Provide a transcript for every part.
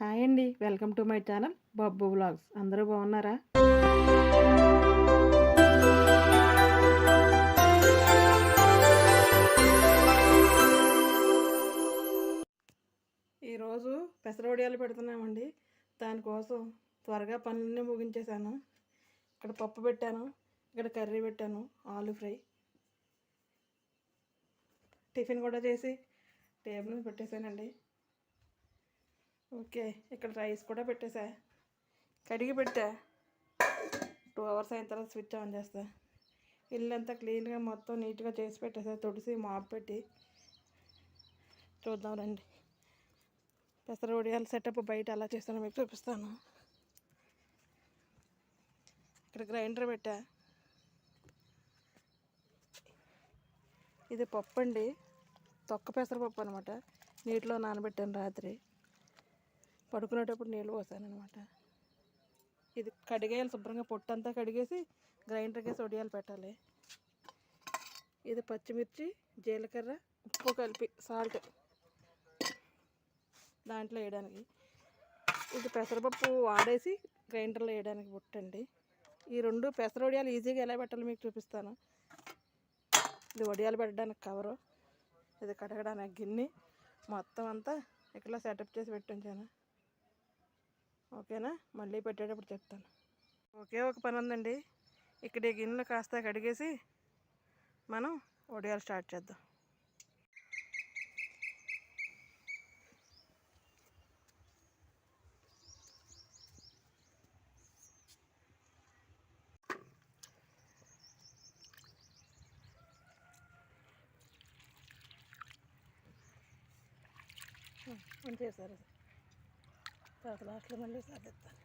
Hi అండి. Welcome to my channel Babbu vlogs. అందరూ బాగున్నారా? ఈరోజు పెసరవడియాలు పెడుతున్నామండి. దానికోసం త్వరగా పనులన్నీ ముగించేశాను. ఇక్కడ పప్పు పెట్టాను ఇక్కడ కర్రీ పెట్టాను ఆలు ఫ్రై. టిఫిన్ కూడా చేసి టేబుల్ మీద పెట్టేశానండి. ఓకే ఇక్కడ రైస్ కూడా పెట్టేసా. కడిగి పెట్టా. టూ అవర్స్ అయిన తర్వాత స్విచ్ ఆన్ చేస్తా. ఇల్లు అంతా క్లీన్గా మొత్తం నీట్గా చేసి పెట్టేసా తుడిసి మాప్ పెట్టి. చూద్దాం రండి. పెసర ఉడియాల సెటప్ బయట అలా చేస్తాను మీకు చూపిస్తాను. ఇక్కడ గ్రైండర్ పెట్టా. ఇది పప్పు అండి తొక్క పెసరపప్పు అనమాట నీటిలో నానబెట్టాను రాత్రి. పడుకునేటప్పుడు నీళ్ళు పోసానమాట ఇది కడిగేయాలి శుభ్రంగా పొట్టంతా కడిగేసి గ్రైండర్కి వేసి వడియాలు పెట్టాలి. ఇది పచ్చిమిర్చి జీలకర్ర ఉప్పు కలిపి సాల్ట్ దాంట్లో వేయడానికి. ఇది పెసరపప్పు వాడేసి గ్రైండర్లో వేయడానికి పుట్టండి. ఈ రెండు పెసర వడియాలు ఈజీగా ఎలా పెట్టాలో మీకు చూపిస్తాను. ఇది వడియాలు పెట్టడానికి కవరు. ఇది కడగడానికి గిన్నె. మొత్తం అంతా ఇక్కడ సెటప్ చేసి పెట్టించాను ఓకేనా? మళ్ళీ పెట్టేటప్పుడు చెప్తాను. ఒకే ఒక పని ఉందండి. ఇక్కడ ఈ గిన్నెలు కాస్త కడిగేసి మనం వడియాలు స్టార్ట్ చేద్దాం. ఉంచేసారు. తర్వాత లాస్ట్లో మళ్ళీ సాధిస్తాను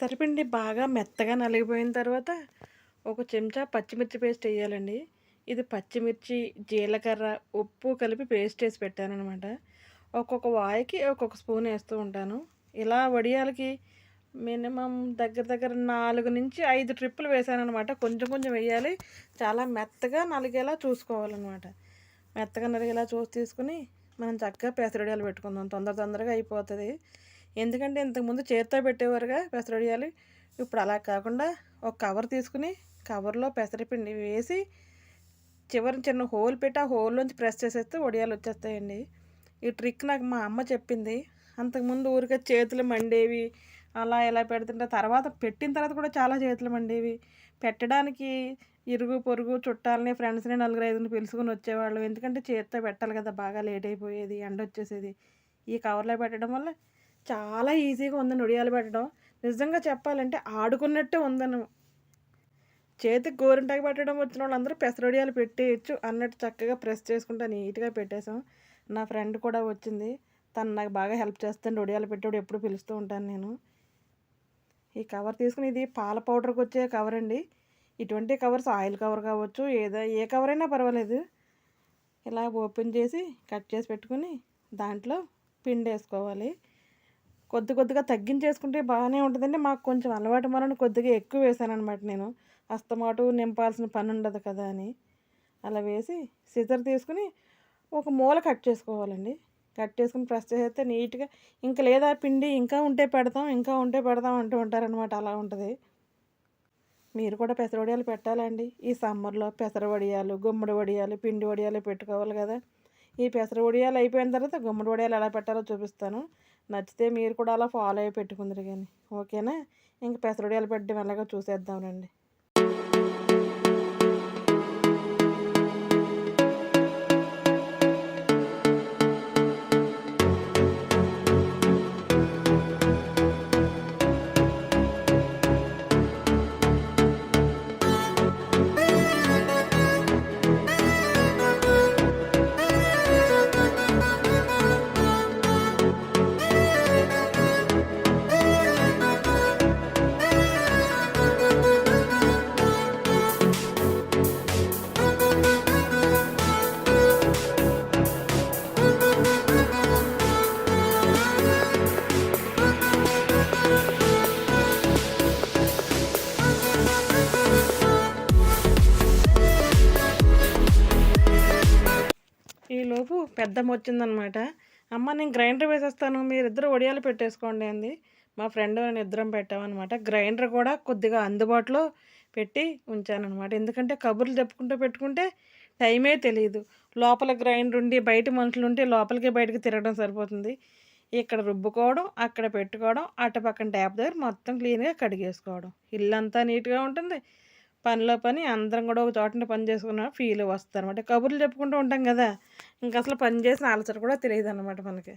పెసరపిండి బాగా మెత్తగా నలిగిపోయిన తర్వాత ఒక చెంచా పచ్చిమిర్చి పేస్ట్ వేయాలండి. ఇది పచ్చిమిర్చి జీలకర్ర ఉప్పు కలిపి పేస్ట్ వేసి పెట్టానమాట ఒక్కొక్క వాయికి ఒక్కొక్క స్పూన్ వేస్తూ ఉంటాను. ఇలా వడియాలకి మినిమం దగ్గర దగ్గర నాలుగు నుంచి ఐదు ట్రిప్పులు వేసానమాట కొంచెం కొంచెం వేయాలి. చాలా మెత్తగా నలిగేలా చూసుకోవాలన్నమాట. మెత్తగా నలిగేలా చూసి తీసుకుని మనం చక్కగా పెసరడియాలు పెట్టుకుందాం. తొందర తొందరగా అయిపోతుంది. ఎందుకంటే ఇంతకుముందు చేతితో పెట్టేవారుగా పెసరడియాలు. ఇప్పుడు అలా కాకుండా ఒక కవర్ తీసుకుని కవర్లో పెసరపిండి వేసి చివరిని చిన్న హోల్ పెట్టి ఆ హోల్లోంచి ప్రెస్ చేసేస్తే వడియాలు వచ్చేస్తాయండి. ఈ ట్రిక్ నాకు మా అమ్మ చెప్పింది. అంతకుముందు ఊరికే చేతులు మండేవి అలా ఇలా పెడుతుంటే తర్వాత పెట్టిన తర్వాత కూడా చాలా చేతులు మండేవి. పెట్టడానికి ఇరుగు పొరుగు చుట్టాలని ఫ్రెండ్స్ని నలుగురు ఐదుని పిలుచుకొని వచ్చేవాళ్ళు. ఎందుకంటే చేతితో పెట్టాలి కదా బాగా లేట్ అయిపోయేది ఎండ వచ్చేసేది. ఈ కవర్లో పెట్టడం వల్ల చాలా ఈజీగా ఉందని ఉడియాలు పెట్టడం. నిజంగా చెప్పాలంటే ఆడుకున్నట్టే ఉందను. చేతికి గోరింటాకు పెట్టడం వచ్చిన వాళ్ళందరూ పెసరొడియాలు పెట్టేయచ్చు అన్నట్టు చక్కగా ప్రెస్ చేసుకుంటా నీట్గా పెట్టేసాం నా ఫ్రెండ్ కూడా వచ్చింది. తను నాకు బాగా హెల్ప్ చేస్తాను ఒడియాలు పెట్టేవాడు ఎప్పుడు పిలుస్తూ ఉంటాను నేను. ఈ కవర్ తీసుకుని ఇది పాల పౌడర్కి వచ్చే కవర్ అండి. ఇటువంటి కవర్స్ ఆయిల్ కవర్ కావచ్చు ఏదో ఏ కవర్ అయినా పర్వాలేదు. ఇలా ఓపెన్ చేసి కట్ చేసి పెట్టుకుని దాంట్లో పిండి వేసుకోవాలి కొద్ది కొద్దిగా తగ్గించేసుకుంటే బాగానే ఉంటుందండి. మాకు కొంచెం అలవాటు వలన కొద్దిగా ఎక్కువ వేసాను అనమాట నేను. అస్తమాటు నింపాల్సిన పని ఉండదు కదా అని. అలా వేసి సిజర్ తీసుకుని ఒక మూల కట్ చేసుకోవాలండి. కట్ చేసుకుని ప్రెస్ చేస్తే నీట్గా ఇంకా లేదా పిండి ఇంకా ఉంటే పెడతాం ఇంకా ఉంటే పెడతాం అంటూ ఉంటారనమాట అలా ఉంటుంది. మీరు కూడా పెసర వడియాలు పెట్టాలండి ఈ సమ్మర్లో పెసర వడియాలు గుమ్మడి వడియాలు పిండి వడియాలు పెట్టుకోవాలి కదా. ఈ పెసర వడియాలు అయిపోయిన తర్వాత గుమ్మడి వడియాలు ఎలా పెట్టాలో చూపిస్తాను. నచ్చితే మీరు కూడా అలా ఫాలో అయ్యి పెట్టుకుందరు కానీ ఓకేనా? ఇంక పెసర వడియాలు పెట్టడం ఎలాగో చూసేద్దాం రండి. పెద్దమ్మ వచ్చిందనమాట. అమ్మ నేను గ్రైండర్ వేసేస్తాను. మీరిద్దరు వడియాలు పెట్టేసుకోండి అంది. మా ఫ్రెండ్ నేను ఇద్దరం పెట్టామన్నమాట గ్రైండర్ కూడా కొద్దిగా అందుబాటులో పెట్టి ఉంచానన్నమాట ఎందుకంటే కబుర్లు చెప్పుకుంటూ పెట్టుకుంటే టైమే తెలియదు లోపల గ్రైండర్ ఉండి బయట మనుషులు ఉంటే లోపలికి బయటకు తిరగడం సరిపోతుంది. ఇక్కడ రుబ్బుకోవడం అక్కడ పెట్టుకోవడం అటు పక్కన ట్యాప్ దగ్గర మొత్తం క్లీన్గా కడిగేసుకోవడం. ఇల్లంతా నీట్గా ఉంటుంది. పనిలో పని అందరం కూడా ఒక చోటనే పని చేసుకున్న ఫీల్ వస్తుంది అనమాట కబుర్లు చెప్పుకుంటూ ఉంటాం కదా ఇంక అసలు పని చేసిన అలసట కూడా తెలియదు అనమాట మనకి.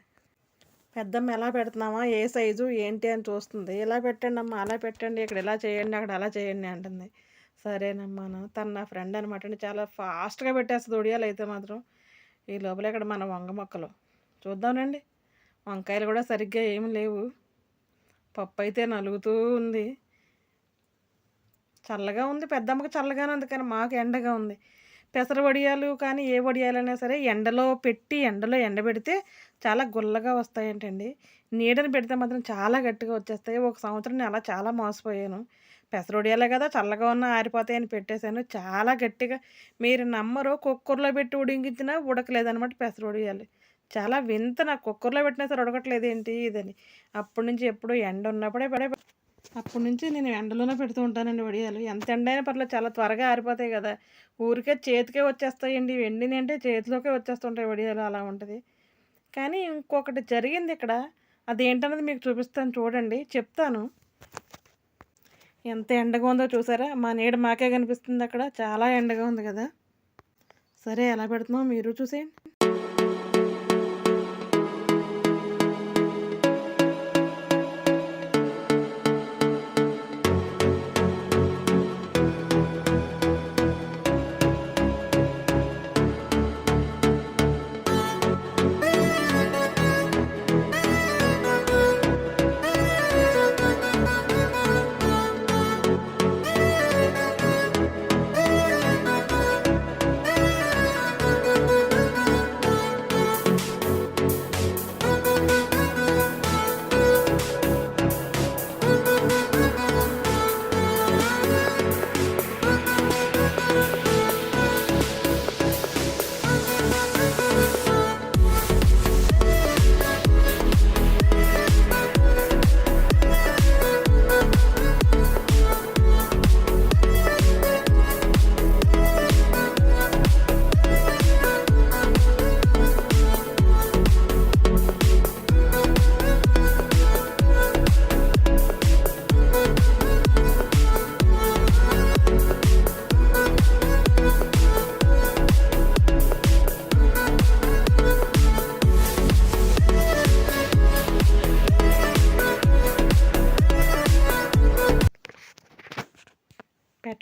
పెద్దమ్మ ఎలా పెడుతున్నామా ఏ సైజు ఏంటి అని చూస్తుంది. ఇలా పెట్టండి అమ్మ అలా పెట్టండి ఇక్కడ ఇలా చేయండి అక్కడ అలా చేయండి అంటుంది. సరేనమ్మా తను నా ఫ్రెండ్ అనమాట అండి. చాలా ఫాస్ట్గా పెట్టేస్తుంది ఒడియాలు అయితే మాత్రం. ఈ లోపల ఇక్కడ మన వంగ మొక్కలు. చూద్దామండి వంకాయలు కూడా సరిగ్గా ఏమి లేవు. పప్పు అయితే నలుగుతూ ఉంది. చల్లగా ఉంది పెద్దమ్మకి చల్లగానే ఉంది కానీ మాకు ఎండగా ఉంది. పెసర వడియాలు కానీ ఏ వడియాలైనా సరే ఎండలో పెట్టి ఎండలో ఎండబెడితే చాలా గుల్లగా వస్తాయంటండి. నీడని పెడితే మాత్రం చాలా గట్టిగా వచ్చేస్తాయి. ఒక సంవత్సరం నేను అలా చాలా మోసపోయాను. పెసర వడియాలే కదా చల్లగా ఉన్న ఆరిపోతాయని పెట్టేశాను. చాలా గట్టిగా మీరు నమ్మరు కుక్కర్లో పెట్టి ఉడికించినా ఉడకలేదనమాట పెసర వడియాలు. చాలా వింత నాకు కుక్కర్లో పెట్టినా సరే ఉడకట్లేదు ఏంటి ఇదని. అప్పటి నుంచి ఎప్పుడు ఎండ ఉన్నప్పుడే పడే అప్పటి నుంచి నేను ఎండలోనే పెడుతూ ఉంటానండి వడియాలు. ఎంత ఎండ అయినా పర్లేదు చాలా త్వరగా ఆరిపోతాయి కదా. ఊరికే చేతికే వచ్చేస్తాయండి. వెండిని అంటే చేతిలోకే వచ్చేస్తుంటాయి వడియాలు అలా ఉంటుంది. కానీ ఇంకొకటి జరిగింది ఇక్కడ. అదేంటన్నది మీకు చూపిస్తాను చూడండి. చెప్తాను. ఎంత ఎండగా ఉందో చూసారా? మా నీడ మాకే కనిపిస్తుంది అక్కడ. చాలా ఎండగా ఉంది కదా. సరే ఎలా పెడుతున్నావు? మీరు చూసేయండి.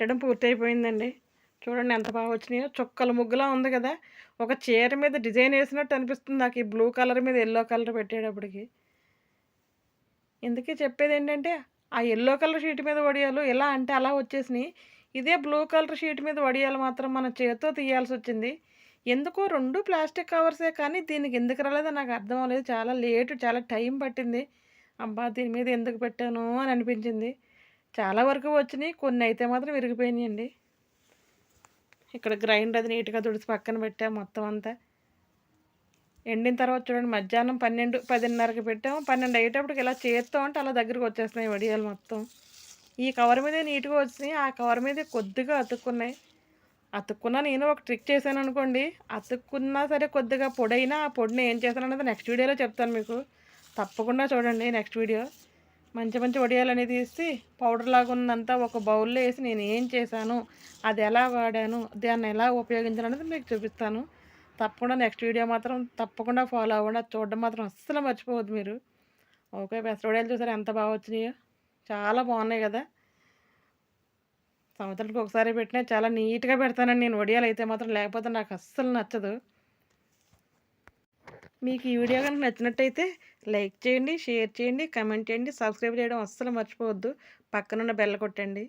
పెట్టడం పూర్తయిపోయిందండి. చూడండి ఎంత బాగా వచ్చినాయో. చుక్కల ముగ్గులా ఉంది కదా. ఒక చీర మీద డిజైన్ వేసినట్టు అనిపిస్తుంది నాకు ఈ బ్లూ కలర్ మీద ఎల్లో కలర్ పెట్టేటప్పటికి. ఇందుకే చెప్పేది ఏంటంటే ఆ ఎల్లో కలర్ షీట్ మీద వడియాలు ఎలా అంటే అలా వచ్చేసినాయి. ఇదే బ్లూ కలర్ షీట్ మీద వడియాలు మాత్రం మన చేతితో తీయాల్సి వచ్చింది. ఎందుకో రెండు ప్లాస్టిక్ కవర్సే కానీ దీనికి ఎందుకు రాలేదో నాకు అర్థం అవ్వలేదు. చాలా లేటు చాలా టైం పట్టింది. అబ్బా దీని మీద ఎందుకు పెట్టాను అని అనిపించింది. చాలా వరకు వచ్చినాయి. కొన్ని అయితే మాత్రం విరిగిపోయినాయండి. ఇక్కడ గ్రైండ్ అది నీట్గా తుడిచి పక్కన పెట్టాము మొత్తం అంతా. ఎండిన తర్వాత చూడండి మధ్యాహ్నం పన్నెండు పదిన్నరకి పెట్టాము. పన్నెండు అయ్యేటప్పటికి ఇలా చేత్తో అంటే అలా దగ్గరికి వచ్చేస్తున్నాయి వడియాలు మొత్తం. ఈ కవర్ మీదే నీట్గా వచ్చినాయి. ఆ కవర్ మీదే కొద్దిగా అతుక్కున్నాయి. అతుక్కున్నా నేను ఒక ట్రిక్ చేశాను అనుకోండి. అతుక్కున్నా సరే కొద్దిగా పొడైనా ఆ పొడిని ఏం చేశాను అనేది నెక్స్ట్ వీడియోలో చెప్తాను మీకు. తప్పకుండా చూడండి నెక్స్ట్ వీడియో. మంచి మంచి వడియాలు అనేది తీసి పౌడర్ లాగా ఉన్నంతా ఒక బౌల్లో వేసి నేను ఏం చేశాను అది ఎలా వాడాను దాన్ని ఎలా ఉపయోగించాను అనేది మీకు చూపిస్తాను. తప్పకుండా నెక్స్ట్ వీడియో మాత్రం తప్పకుండా ఫాలో అవ్వండి. అది చూడడం మాత్రం అస్సలు మర్చిపోవద్దు మీరు. ఓకే బెస్ట్ వడియాలు చూసారు? ఎంత బాగా వచ్చినాయో. చాలా బాగున్నాయి కదా. సంవత్సరానికి ఒకసారి పెట్టినా చాలా నీట్గా పెడతానండి నేను వడియాలు అయితే మాత్రం లేకపోతే నాకు అస్సలు నచ్చదు. మీకు ఈ వీడియో కనుక నచ్చినట్టయితే లైక్ చేయండి షేర్ చేయండి కమెంట్ చేయండి. సబ్స్క్రైబ్ చేయడం అస్సలు మర్చిపోవద్దు. పక్కనున్న బెల్ల కొట్టండి.